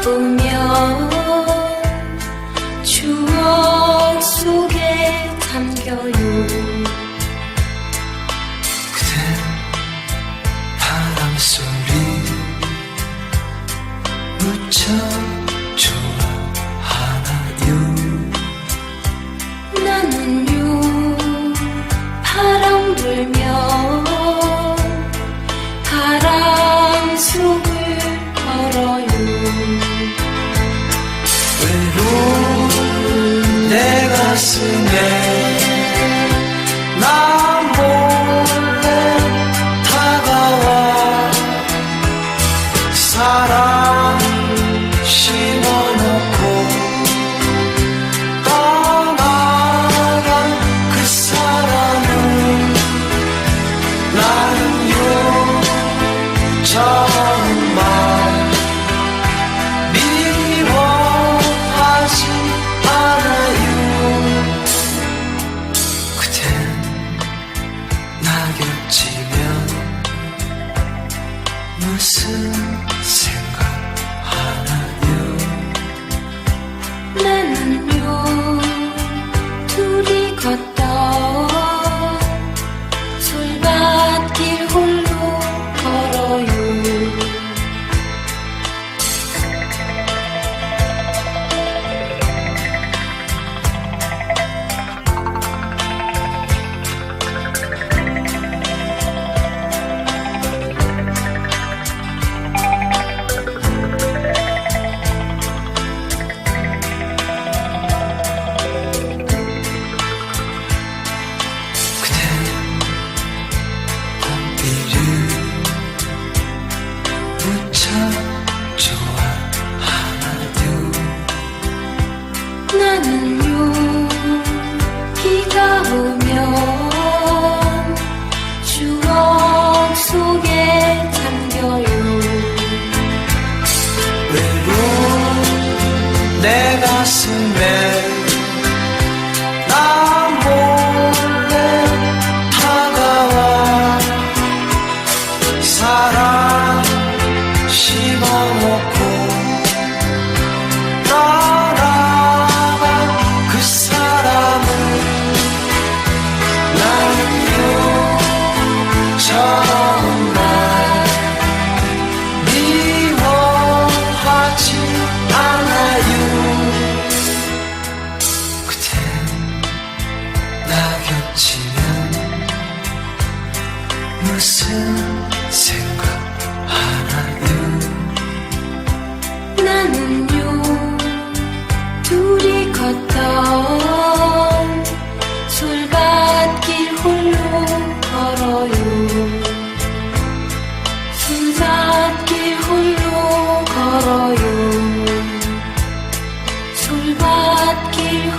가보면 추억 속에 잠겨요. 그댄 바람 소리 무척 내 가슴 무슨 생각하나요? 나는요 둘이 걷던 사랑 심어놓고 생각하나요 나는요. 둘이 걷던 솔밭길 홀로 걸어요. 솔밭길 홀로 걸어요. 솔밭길